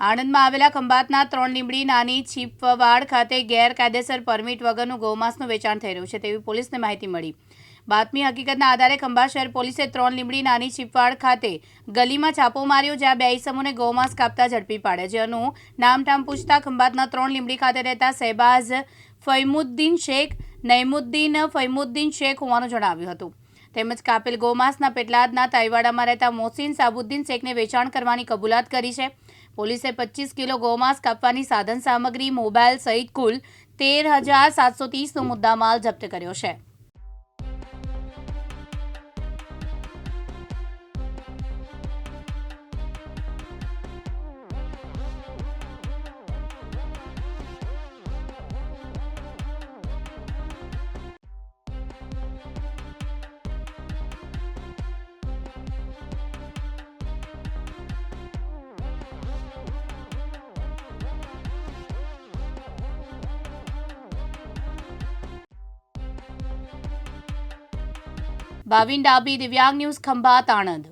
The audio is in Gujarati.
આણંદમાં આવેલા ખંભાતના ત્રણ લીમડી નાની છીપવાડ ખાતે ગેરકાયદેસર પરમિટ વગરનું ગૌમાંસનું વેચાણ થઈ રહ્યું છે તેવી પોલીસને માહિતી મળી. બાતમી હકીકતના આધારે ખંભાત શહેર પોલીસે ત્રણ લીમડી નાની છીપવાડ ખાતે ગલીમાં છાપો માર્યો જ્યાં બે ઇસમોને ગૌમાંસ કાપતા ઝડપી પાડ્યા જેનું નામઠામ પૂછતા ખંભાતના ત્રણ લીમડી ખાતે રહેતા સહેબાઝ ફૈમુદ્દીન શેખ, નૈમુદ્દીન ફૈમુદ્દીન શેખ હોવાનું જણાવ્યું હતું. તેમજ કાપેલ ગોમાંસના પેટલાદના તાઈવાડામાં રહેતા મોસીન સાબુદ્દીન શેખને વેચાણ કરવાની કબૂલાત કરી છે. પોલીસે પચીસ કિલો ગોમાંસ કાપવાની સાધન સામગ્રી મોબાઈલ સહિત કુલ તેર હજાર સાતસો ત્રીસનો મુદ્દામાલ જપ્ત કર્યો છે. ભાવિન ડાબી દિવ્યાંગ ન્યૂઝ ખંભાત આણંદ.